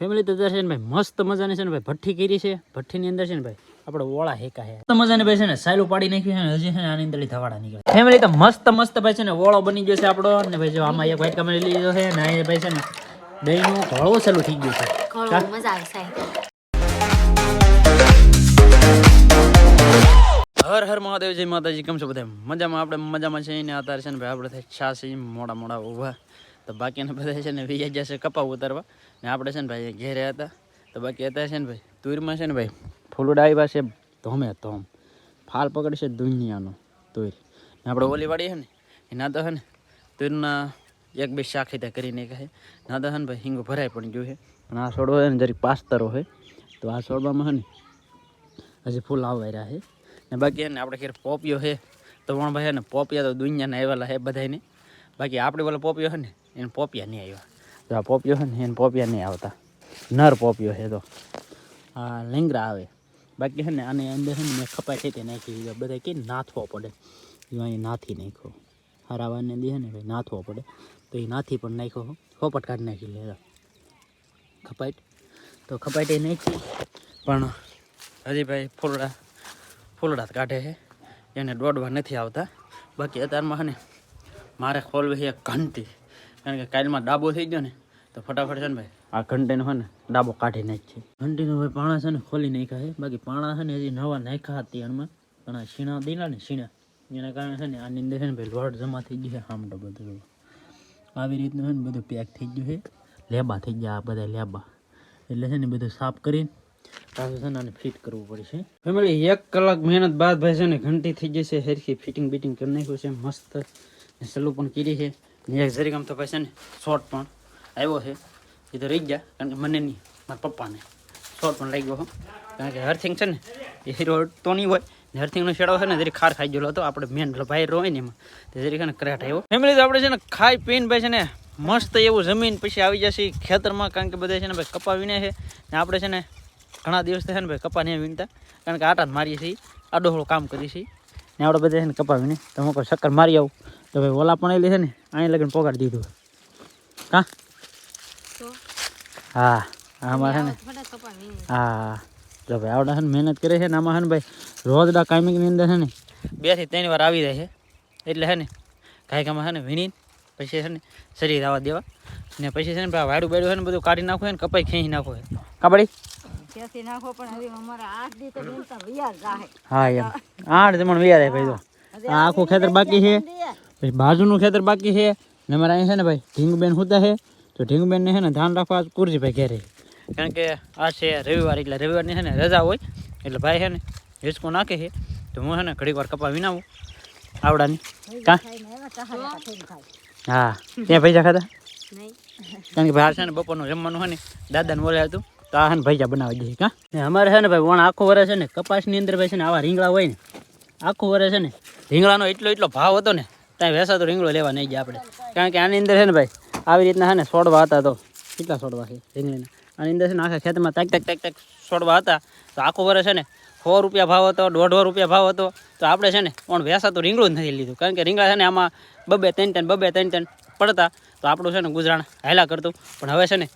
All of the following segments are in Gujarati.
ફેમિલી તો છે ને ભાઈ મસ્ત મજાની છે ને ભાઈ ભઠ્ઠી કરી છે. ભઠ્ઠીની અંદર છે ને ભાઈ આપણે ઓળા હેકા હે મસ્ત મજાની ભાઈ છે ને સાયલું પાડી નાખ્યું છે ને હજી છે ને આની અંદર ધવાડા નીકળે. ફેમિલી તો મસ્ત મસ્ત ભાઈ છે ને ઓળો બની ગયો છે આપણો. ને ભાઈ જો આમાં એક વાઈટ કમર લીધો છે ને અહીંયા ભાઈ છે ને દહીંનું ઘણું સહેલું થઈ ગયું છે. મજા હર હર મહાદેવ જય માતાજી કેમ છો બધા? મજામાં આપણે મજામાં છે ને અત્યારે છે ને ભાઈ આપણે થાય છે મોડા મોડા ઊભા. તો બાકીના બધા છે ને વૈયા જશે કપા ઉતારવા. ને આપણે છે ને ભાઈ ઘેરે હતા. તો બાકી અત્યારે છે ને ભાઈ તુરમાં છે ને ભાઈ ફૂલડા આવ્યા છે ધોમે ધોમ. ફાલ પકડશે દુનિયાનો તુર. ને આપણે ઓલી વાળી છે ને એના તો છે ને તુરના એક બે શાક ત્યાં કરીને કહે ના તો છે ને ભાઈ હિંગો ભરાય પણ ગયું છે. અને આ છોડવો છે ને જરીક પાસ્તરો છે. તો આ છોડવામાં છે ને હજી ફૂલ આવવા રહ્યા છે. ને બાકી ને આપણે ઘેર પોપિયો છે. તો પણ ભાઈ ને પોપિયા તો દુનિયાના આવેલા છે બધાને બાકી આપણે બોલે પોપિયો છે ને, એને પોપિયા નહીં આવ્યા આ પોપિયો છે ને, એને પોપિયા નહીં આવતા. નર પોપિયો છે તો. આ લેંગરા આવે. બાકી છે ને, આની અંદર છે ને મેં ખપાઈ છે તે નાખી દીધા. બધા કે નાથવો પડે. જો અહીં નાથી નાખ્યો. હરાવાને દે ને ભાઈ નાથવો પડે. તો એ નાથી પણ નાખ્યો ખોપટ કાઢી નાખી લે. ખપાઈટ તો ખપાઈટ એ નાખી. પણ હજી ભાઈ ફૂલડા ફૂલડા કાઢે છે. એને દોડવા નથી આવતા. બાકી અત્યારમાં છે ને, મારે ખોલવી છે ઘંટી. કારણ કે કાલમાં ડાબો થઈ ગયો ને, તો ફટાફટ છે ને ભાઈ, આ ઘંટીનો છે ને, ડાબો કાઢી છે ઘંટીનો ભાઈ પાણા છે ને ખોલી નાખ્યા છે. બાકી પાણા છે ને હજી નવા નાખ્યા હતા એમાં પણ આ શીણા દીલા ને શીણા, એના કારણે છે ને આની અંદર છે ને ભાઈ લોટ જમા થઈ ગયું છે હામટો બધું આવી રીતનું છે ને બધું પેક થઈ ગયું છે. લેબા થઈ ગયા આ બધા લેબા. એટલે છે ને બધું સાફ કરીને પાછું છે ને આને ફિટ કરવું પડશે. ફેમિલી, એક કલાક મહેનત બાદ ભાઈ છે ને ઘંટી થઈ જશે. હેરખી ફિટિંગ બિટિંગ કરી નાખ્યું છે. મસ્ત સલું પણ કરી છે. એક જરીક આમ તો પછી છે ને શોર્ટ પણ આવ્યો છે. એ તો રહી ગયા, કારણ કે મને નહીં, મારા પપ્પાને. શોર્ટ પણ લાગ્યો હો. કારણ કે હરથિંગ છે ને, એ હીરો તો નહીં હોય. ને હરથિંગનો શેડો છે ને, જરી ખાર ખાઈ ગયેલો હતો. આપણે મેન ભાઈ હોય ને એમાં, તે જરી ને કરેટ આવ્યો. ફેમિલી તો આપણે છે ને ખાઈ પીને ભાઈ છે ને મસ્ત એવું જમીન પછી આવી જશે ખેતરમાં, કારણ કે બધા છે ને ભાઈ કપા વીણે છે. ને આપણે છે ને ઘણા દિવસ છે ને ભાઈ કપા નહીં વીણતા, કારણ કે આટા જ મારીએ છીએ. આડોહળો કામ કરીએ છીએ. ને આપણે બધા છે ને કપાવીને તમે કોઈ ચક્કર મારી આવું. તો ભાઈ ઓલા પણ એલી છે ને અહીં લગન પોગાડી દીધું. હા હા આમાં છે ને. હા. જો ભાઈ આવડે છે ને મહેનત કરે છે ને આમાં છે ને ભાઈ રોજડા કામિંગની અંદર છે ને બેથી ત્રણ વાર આવી જાય છે. એટલે છે ને કાંઈક આમાં છે ને વીણીને પછી છે ને શરીર આવવા દેવા. ને પછી છે ને વાડું બાડું છે ને બધું કાઢી નાખવું ને કપાઈ ખેંચી નાખવું કાપડી ત્યાંથી નાખો પણ હવે અમારા આઠ દી તો વીણતા વૈયા જાહે. હા એમ. આઠ જમણ વ્યા જાય ભાઈ તો આ આખું ખેતર બાકી છે પછી બાજુનું ખેતર બાકી છે ને અમારે અહીંયા છે ને ભાઈ ઢીંગબેન હુતા છે તો ઢીંગબેન ને છે ને ધ્યાન રાખવા આજ કુરજીભાઈ ઘેરે. કારણ કે આ છે રવિવાર એટલે રવિવારની છે ને રજા હોય. એટલે ભાઈ છે ને હિસકો નાખે છે તો હું છે ને ઘડીક વાર કપા વિનાવું આવડાની. કા? હા. ત્યાં પૈસા ખાધા? કારણ કે ભાઈ છે ને બપોરનું જમવાનું છે ને. દાદાને બોલ્યા હતું. તો આ છે ને ભૈજા બનાવી દઈએ કા? ને અમારે છે ને ભાઈ વણ આખું વર્ષ છે ને, કપાસની અંદર ભાઈ છે ને આવા રીંગણા હોય ને, આખું વર્ષ છે ને, રીંગણાનો એટલો એટલો ભાવ હતો ને, ત્યાં વેસાતો રીંગણો લેવા નહીં ગયા આપણે. કારણ કે આની અંદર છે ને ભાઈ, આવી રીતના છે ને છોડવા હતા તો, કેટલા છોડવા છે રીંગણીના? આની અંદર છે ને આખા ખેતરમાં તાક તાક તાક તાક છોડવા હતા, તો આખું વર્ષ છે ને સો રૂપિયા ભાવ હતો દોઢ રૂપિયા ભાવ હતો, તો આપણે છે ને પણ વેસાતું રીંગણું જ નથી લીધું. કારણ કે રીંગણા છે ને આમાં બબે ત્રણ ત્રણ, બબે ત્રણ ત્રણ પડતા, તો આપણું છે ને ગુજરાન હાયલા કરતું. પણ હવે છે ને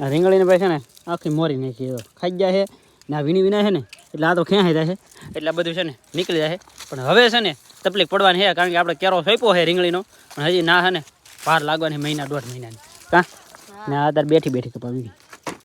આ રીંગણીને ભાઈ છે ને આખી મોરી નાખી ખાઈ જાય છે ને આ વીણી વિના છે ને, એટલે આ તો ખેંચાઈ જાય છે એટલે આ બધું છે ને નીકળી જાય પણ હવે છે ને તકલીફ પડવાની છે, કારણ કે આપણે કેરો સોંપ્યો છે રીંગણીનો. પણ હજી ના છે ને, ભાર લાગવાની મહિના, દોઢ મહિનાની. કાં? ને આ અત્યારે બેઠી બેઠી કપાવી.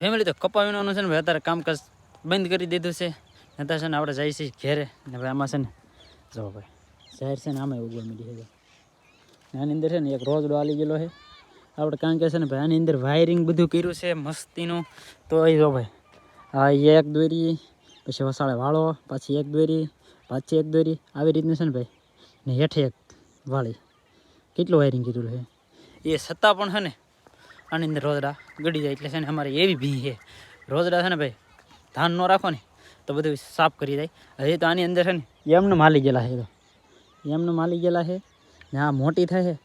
ફેમિલી તો કપાવીનું છે ને, ભાઈ અત્યારે કામકાજ બંધ કરી દીધું છે. અત્યારે છે ને આપણે જઈએ છીએ ઘેરે. ને ભાઈ આમાં છે ને, જો ભાઈ, શહેર છે ને આમાં ઉગવા માંડી છે. આની અંદર છે ને એક રોજડો આલી ગયેલો છે. આપણે કારણ કે છે ને ભાઈ આની અંદર વાયરિંગ બધું કર્યું છે, મસ્તીનું. તો એ જો ભાઈ, આ એક દોરી, પછી વસાળે વાળો, પાછી એક દોરી, પાછી એક દોરી. આવી રીતનું છે ને ભાઈ. ને હેઠે એક વાળી. કેટલું વાયરિંગ કીધું છે? એ છતાં પણ છે ને આની અંદર રોજડા ગળી જાય એટલે છે ને અમારે એવી ભી છે. રોજડા છે ને ભાઈ, ધાન ન રાખો ને તો બધું સાફ કરી જાય. હજી તો આની અંદર છે ને એમનું માલી ગયેલા છે તો. એમનું માલી ગયેલા છે ને આ મોટી થાય છે.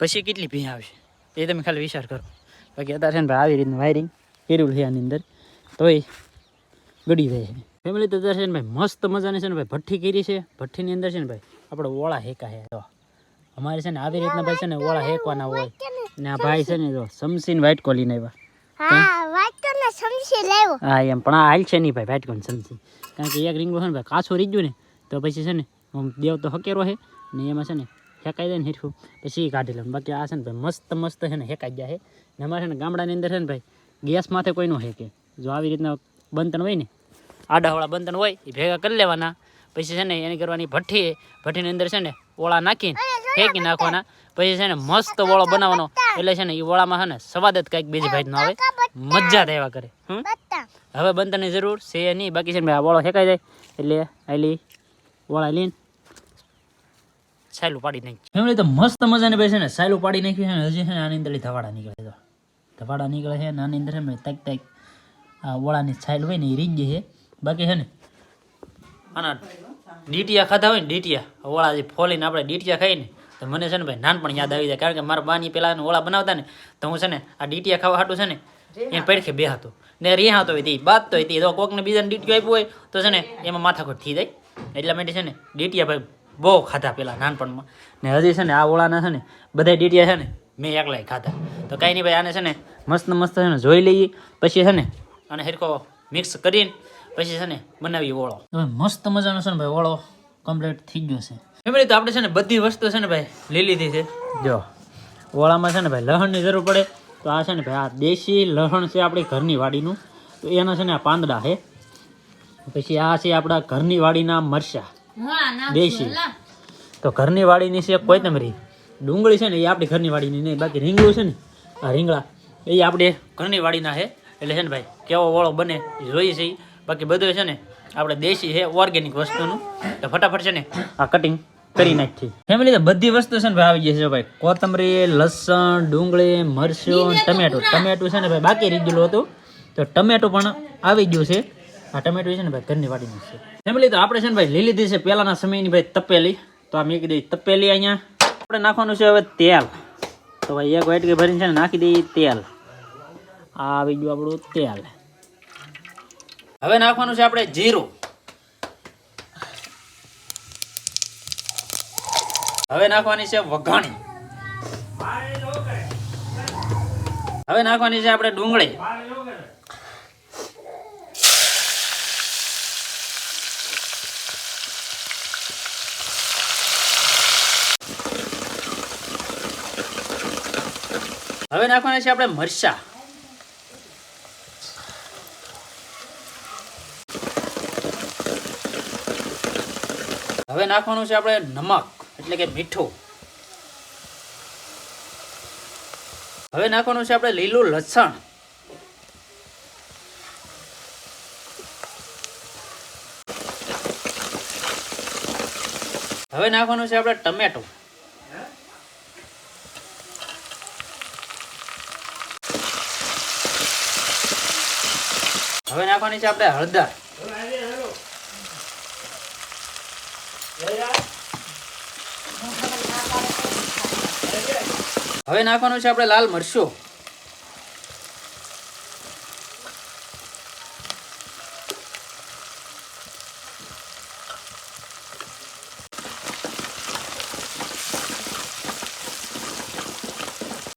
પછી કેટલી ભી આવશે એ તમે ખાલી વિચાર કરો બાકી અત્યારે છે ને ભાઈ આવી રીતનું વાયરિંગ કર્યું છે આની અંદર તોય ગડી જાય છે ફેમિલી તો અત્યારે છે ને ભાઈ મસ્ત મજાની છે ને ભાઈ ભઠ્ઠી કરી છે ભઠ્ઠીની અંદર છે ને ભાઈ આપણે ઓળા હેકા છે તો અમારે છે ને આવી રીતના ભાઈ છે ને ઓળા હેકવાના હોય ને આ ભાઈ છે ને જો સમસીન વ્હાઈટ કોલીને આવ્યા વાટકો ને સમસી લાવ્યો હા એમ પણ આ હાલ છે નહીં ભાઈ વાઈટ કોલ સમસી કારણ કે એક રીંગો છે ને ભાઈ કાચું રીજ્યું ને તો પછી છે ને આમ દેવ તો હકેરો છે ને એમાં છે ને હેકાઈ દે ને હેઠું પછી એ કાઢી લે બાકી આ છે ને ભાઈ મસ્ત મસ્ત છે ને હેકાઈ ગયા છે ને અમારે છે ને ગામડાની અંદર છે ને ભાઈ ગેસ માથે કોઈનું ન હેકે જો આવી રીતના બંધન હોય ને આડાવાળા બંધન હોય એ ભેગા કરી લેવાના પછી છે ને એની કરવાની ભઠ્ઠી ભઠ્ઠીની અંદર છે ને ઓળા નાખીને ફેંકી નાખવાના પછી છે ને મસ્ત ઓળો બનાવવાનો એટલે છે ને એ ઓળામાં છે ને સ્વાદ જ કંઈક બીજી ભાઈ આવે મજા આવ્યા કરે હવે બંધનની જરૂર છે નહીં બાકી છે ને ભાઈ આ ઓળો ફેંકાઈ જાય એટલે આલી ઓળા લઈને સાયલું પાડી નાખી. ફેમિલી તો મસ્ત મજાની ભાઈ છે ને, સાયલું પાડી નાખ્યું છે ને, હજી છે ને આની અંદર ધવાડા નીકળે તો ધવાડા નીકળે છે ને, આની અંદર એમ તક તક આ ઓળાની સાયલ હોય ને એ રીંજ છે. બાકી છે ને, આના ડીટીયા ખાધા હોય ને, ડીટીયા ઓળા જે ફોલીને આપણે ડીટીયા ખાઈએ ને, તો મને છે ને ભાઈ નાનપણ યાદ આવી જાય, કારણ કે મારા બાની પેલા ઓળા બનાવતા ને, તો હું છે ને આ ડીટીયા ખાવા હાટું છે ને એ પડખે બે હતો ને રિયા હતો હતી બાદ તો હતી તો કોકને બીજાને ડીટીયું આપ્યું હોય, તો છે ને એમાં માથાકોટ થઈ જાય. એટલા માટે છે ને, ડીટીયા ભાઈ બહુ ખાધા પેલા નાનપણમાં ને હજી છે ને આ ઓળાના છે ને બધા ડીટીયા છે ને મેં એકલાય ખાધા તો કાંઈ નહીં ભાઈ આને છે ને મસ્ત મસ્ત છે ને જોઈ લઈએ પછી છે ને આને હેરખો મિક્સ કરીને પછી છે ને બનાવી ઓળો મસ્ત મજાનો છે ને ભાઈ ઓળો કમ્પ્લીટ થઈ ગયો છે ફેમિલી તો આપણે છે ને બધી વસ્તુ છે ને ભાઈ લઈ લીધી છે જો ઓળામાં છે ને ભાઈ લહણની જરૂર પડે તો આ છે ને ભાઈ આ દેશી લહણ છે આપણી ઘરની વાડીનું તો એના છે ને આ પાંદડા છે પછી આ છે આપણા ઘરની વાડીના મરચા દેશી તો ઘરની વાડીની છે કોથમરી ડુંગળી છે ને એ આપણી ઘરની વાડીની નહીં બાકી રીંગણું છે ને આ રીંગણા એ આપણે ઘરની વાડીના છે. એટલે છે ને ભાઈ કેવો વાળો બને એ જોઈએ છે. બાકી બધું છે ને આપણે દેશી છે ઓર્ગેનિક વસ્તુનું. તો ફટાફટ છે ને આ કટિંગ કરી નાખી ફેમિલી તો બધી વસ્તુ છે ને ભાઈ આવી જશે ભાઈ. કોથમરી લસણ ડુંગળી મરચું ટમેટું. ટમેટું છે ને ભાઈ બાકી રહી ગયેલું હતું. તો ટમેટું પણ આવી ગયું છે. આ ટમેટો છે ને ભાઈ, ઘરની વાડીનું છે. ફેમિલી તો આપણે છે ને ભાઈ લઈ લીધી છે, પહેલાના સમયની ભાઈ તપેલી. તો આ મેં કીધી તપેલી અહીંયા. આપણે નાખવાનું છે હવે તેલ. તો ભાઈ એક વાટકી ભરીને છે ને નાખી દઈએ તેલ. આ આવી આપણું તેલ. હવે નાખવાનું છે આપણે જીરું. હવે નાખવાની છે વઘાણી. હવે નાખવાની છે આપણે ડુંગળી. હવે નાખવાના છે આપણે મરચા. હવે નાખવાનું છે આપણે નમક, એટલે કે મીઠું. હવે નાખવાનું છે આપણે લીલું લસણ. હવે નાખવાનું છે આપણે ટમેટો. હવે નાખવાની છે આપણે હળદર. હવે નાખવાનું છે આપણે લાલ મરચું.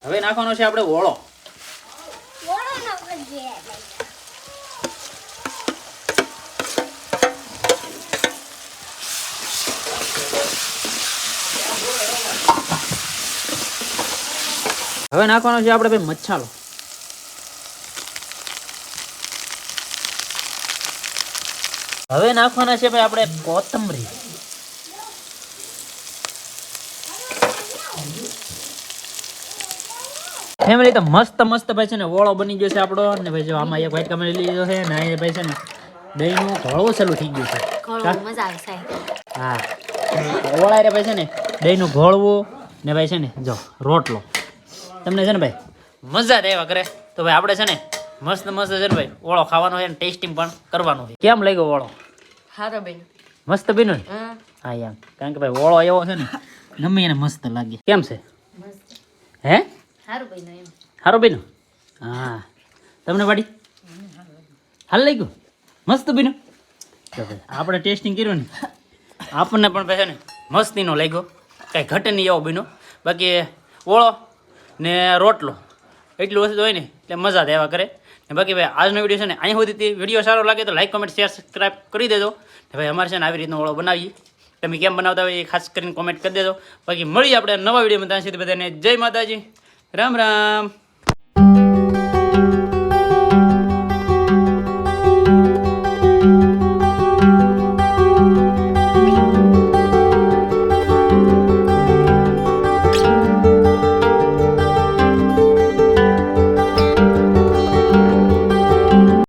હવે નાખવાનો છે આપણે ઓળો હવે નાખવાનો છે આપણે ભાઈ મસાલો હવે નાખવાના છે ભાઈ આપણે કોથમરી. ફેમિલી તો મસ્ત મસ્ત ભાઈ છે ને ઓળો બની ગયો છે આપણો. ને ભાઈ જો આમાં એક વાઈટ કમર લીધો છે ને અહીંયા ભાઈ છે ને દહીંનું ઘળવું ચાલુ થઈ ગયું છે. મજા હા. ઓળા રે ભાઈ છે ને દહીંનું ઘોળવું ને ભાઈ છે ને જો રોટલો. તમને છે ને ભાઈ? મજા જ આવ્યા કરે. તો ભાઈ આપણે છે ને મસ્ત મસ્ત છે ને ભાઈ ઓળો ખાવાનો છે ને ટેસ્ટિંગ પણ કરવાનું છે. કેમ લાગ્યો ઓળો? સારો બેન મસ્ત બીનો ને? હા. યાર. કારણ કે ભાઈ ઓળો એવો છે ને ગમે એને મસ્ત લાગે. કેમ છે? હે? સારું બેન એમ. સારો બીનો હા. તમને વાડી? હાલ લાગ્યું? મસ્ત બીનું તો ભાઈ આપણે ટેસ્ટિંગ કર્યું ને આપણને પણ ભાઈ છે ને મસ્તીનો લાગ્યો. કાંઈ ઘટે નહીં એવો બીનો બાકી ઓળો ને રોટલો. એટલું વસ્તુ હોય ને, એટલે મજા આવ્યા કરે. ને બાકી ભાઈ, આજનો વીડિયો છે ને અહીં સુધી વીડિયો સારો લાગે તો લાઈક કોમેન્ટ શેર સબસ્ક્રાઈબ કરી દેજો. ને ભાઈ, અમારે છે ને આવી રીતનો ઓળો બનાવીએ. તમે કેમ બનાવતા હોય એ ખાસ કરીને કોમેન્ટ કરી દેજો. બાકી મળીએ આપણે નવા વિડીયોમાં, ત્યાં સુધી બધાને જય માતાજી. રામ રામ.